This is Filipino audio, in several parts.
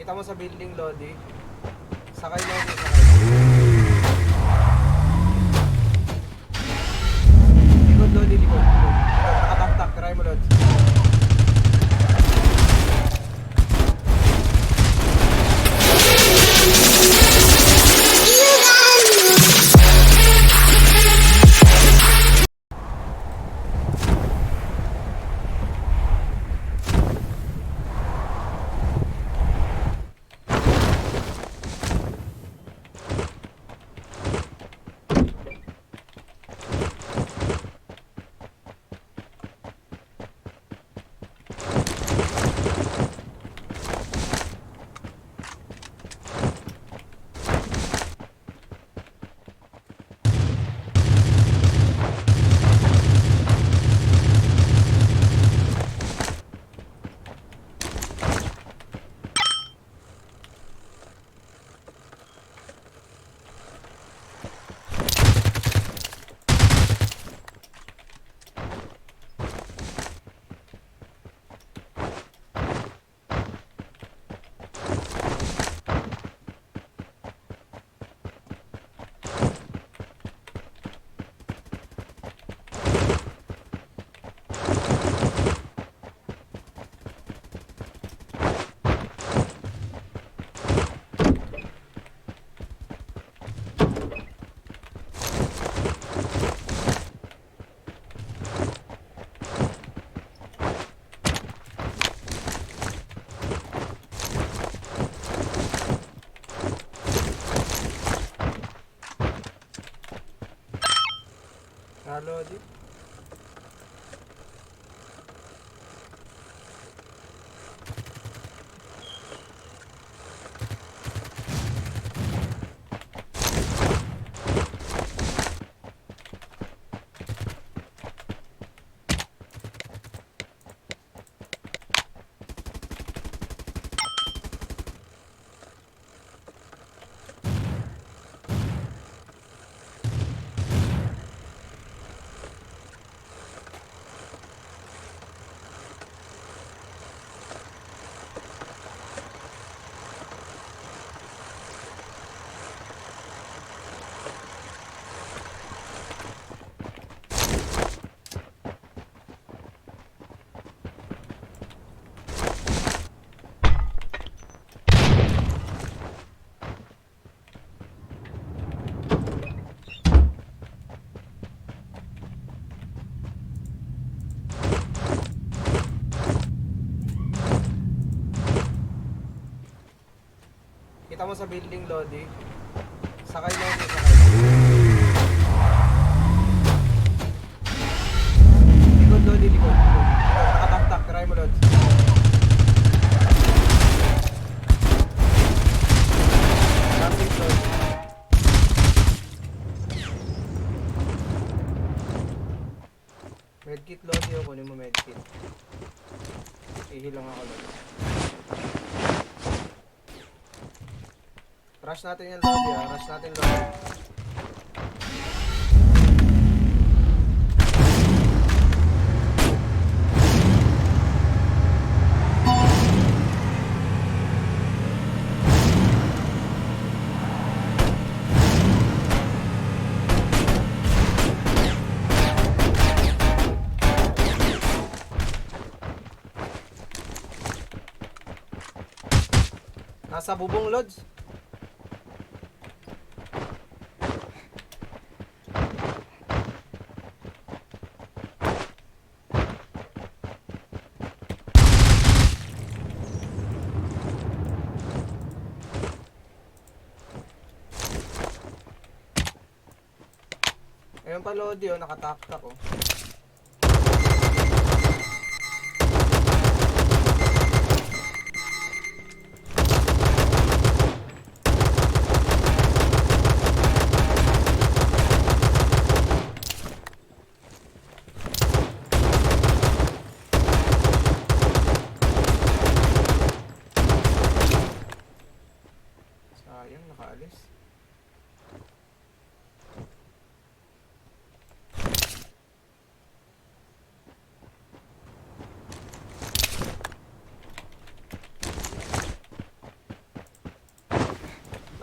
Kita mo sa building, Lodi. Sakay, Lodi, sakay. Likod, Lodi, likod. Nakataktak, try mo, Lodi. Ah, Lodi. Kita mo sa building, Lodi. Sakay, Lodi, sakay. Likod, Lodi, likod. likod. Nakataktak, try mo, Lodi. Traffic, Lodi. Medkit, Lodi, o kunin mo medkit. Ihilang ako, Lodi. Rush natin yan, Lodi, ah. Rush natin, Lodi. Nasa bubong, Lods. Lodi oh, nakataktak oh.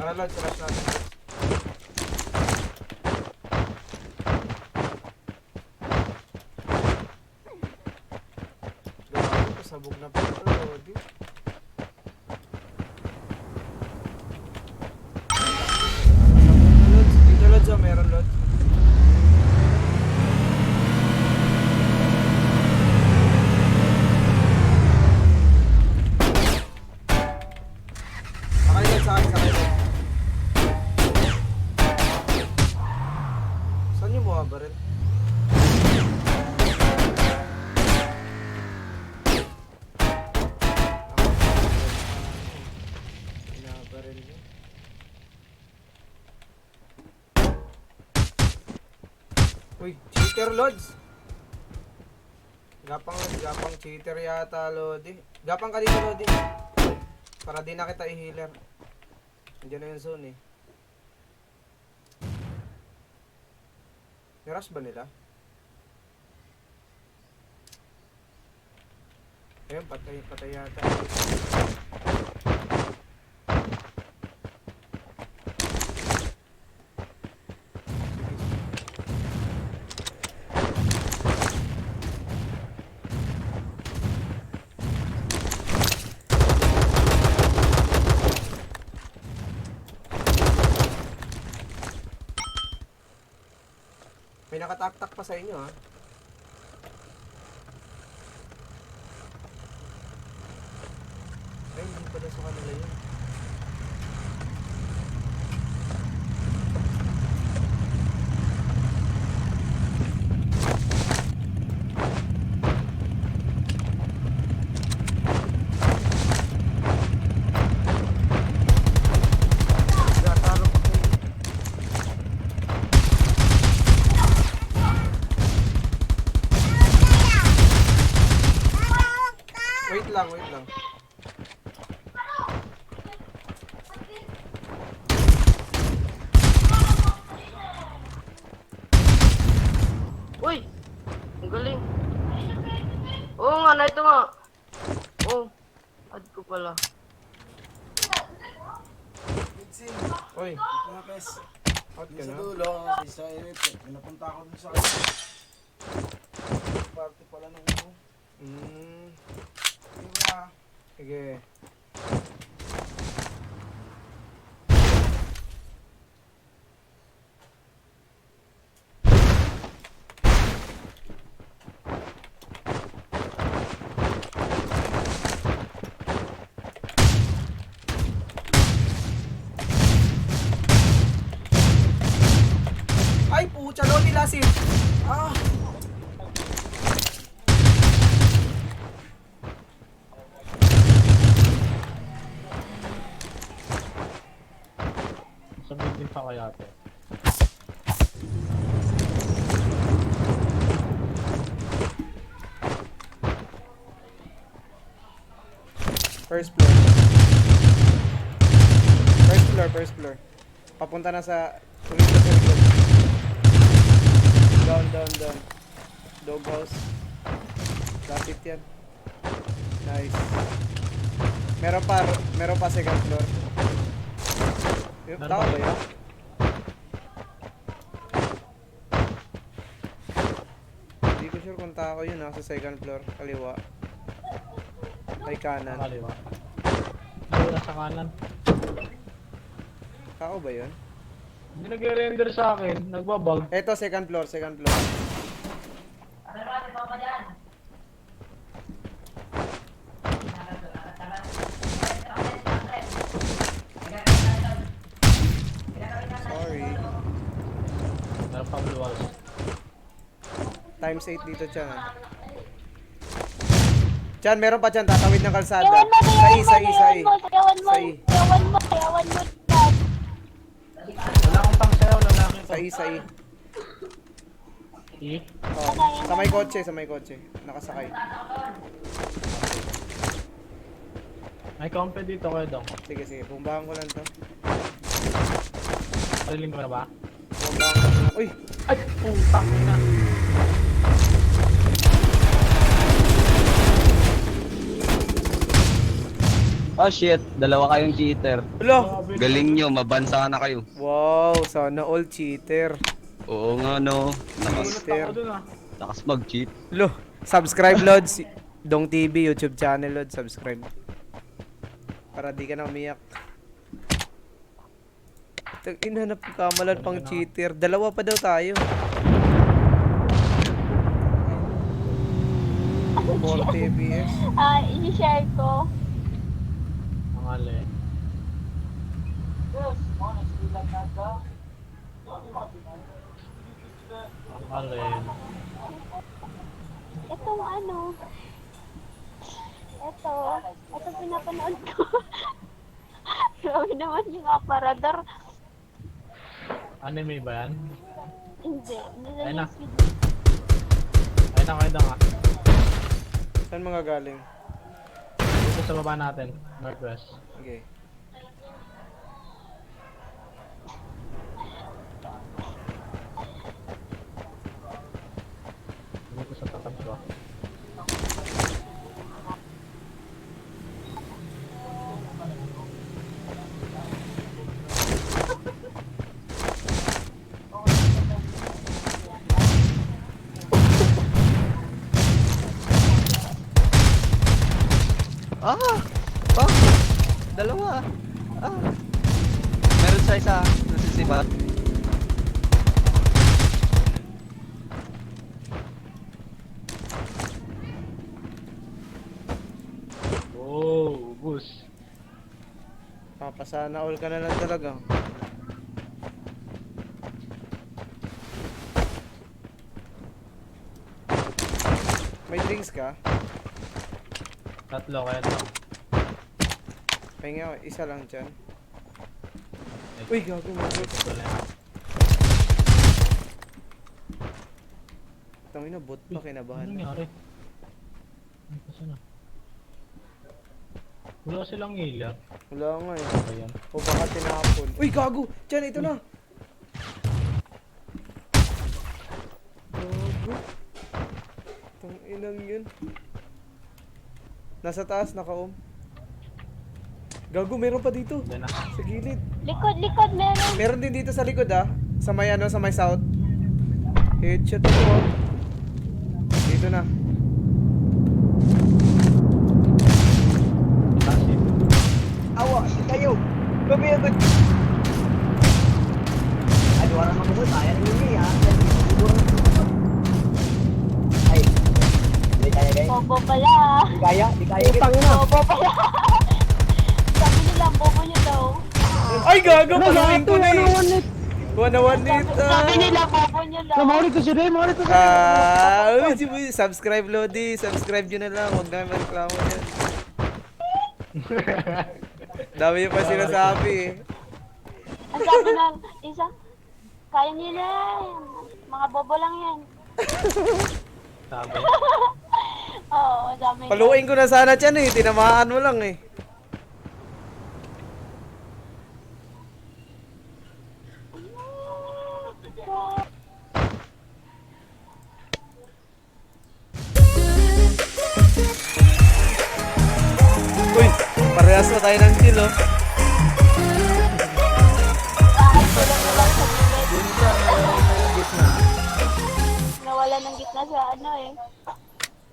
Tara, Lods, rush natin. Grabe, pasabog na pa Uy, cheater Lods! Gapang, gapang cheater yata, Lodi. Gapang ka dito, Lodi. Para di na kita i-healer. Nandiyan na yung zone eh. Nirush ba nila? Ayun, patay, patay yata. May nakataktak pa sa inyo ha. Ay, hindi pala sa kanila yun. Gatalo pa kayo. Wait lang, wait lang. Uy! Ang galing. Oo nga, na ito nga. Oh, add ko pala. Oy, mga pes. out ka Yung sa na. dulo, kasi sa Epic, pinapunta ako dun sa. Party pala nung ano. Mm, Yung nga, sige. Ay, pucha, Lodi Lasin! Ah! Sa building pa kaya to. First floor. First floor, first floor. Papunta na sa likod. Down, down, down. Dog house. Lapit yan. Nice. Meron pa, meron pa second floor. Yung Meron tao pa. ba yun? Hindi ko sure kung tao yun ha, sa second floor, kaliwa. Ay kanan. Kaliwa. Ay, nasa kanan. Tao ba yun? Hindi nag-render sa akin. Nagbabag. Eto, second floor, second floor. Sorry. Meron pang luwas. Times 8 dito, Chan. ah. Chan, meron pa Chan, tatawid ng kalsada. Yawan mo, Sa I, sa I, sa I. yawan mo, yawan mo, Sa I. yawan mo, yawan mo, dad. Wala akong pang sayaw, lalaki Sa I, sa I. I. Oh, sa may kotse, sa may kotse. Nakasakay. May compe dito kayo dong. Sige, sige. Bumbahan ko lang to. Pariling ko na ba? Bumbahan ko lang. Uy! Ay! Putang na! Oh shit, dalawa kayong cheater. Alo! Galing nyo, mabansa na kayo. Wow, sana all cheater. Oo nga no, lakas, Cheater. Lakas mag-cheat. Lo, subscribe Lods. Dong TV YouTube channel Lods, subscribe. Para di ka na umiyak. Tag inhanap ko kamalan pang cheater. Dalawa pa daw tayo. 40 FPS. Ah, i-share ko. Ang ali. Ang ali. Itong ano. Ito. Ito pinapanood ko. Grabe aparador. Anime ba yan? Hindi. Ay na. Nilalinis ko. Ay na, kwento nga. Saan mga galing? Dito sa baba natin. Northwest. Okay. Dito sa tatab ko. Ah! Ah! Dalawa! Ah! Meron sa isa, nasisibat. Oh, ubus. Papasana all ka na lang talaga. May drinks ka? Tatlo kaya to. Pahinga, isa lang dyan. Uy, gago mo. Ito lang. Tangin na, bot pa Ano kinabahan. nangyari? Ano pa sana? Wala silang ilaw. Wala nga eh. Ayan. O baka tinapon. Uy, gago! Diyan, ito na! Gago. Tang inang yun. Nasa taas, naka-om. Gago, meron pa dito. Na. Sa gilid. Likod, likod, meron. Meron din dito sa likod ah. Sa may ano, sa may south. Headshot ah. Dito na. Kasi. Awa, kayo. Lumiyabot. Ay, wala naman mo. Kaya rin yun eh, ha? Siguro. Ay. Hindi kaya, guys. Bobo pala. Di kaya, di kaya. guys. Bobo pala. Sabi nila, bobo niya daw. Ay, gago! Paluin ko na eh. Na one dito. Sabi nila, bobo niya daw. Ah, uy, subscribe Lodi, subscribe nyo na lang, huwag namin reklamo yan. Dami yung pa sinasabi eh. Ang sabi ng isa, kaya nila yan. Mga bobo lang yan. Sabi. Oo, ang dami. Paluin ko na sana dyan eh, tinamaan mo lang eh. Tayo ng kill oh. Nawala ng gitna sa ano eh.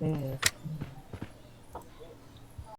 Mm.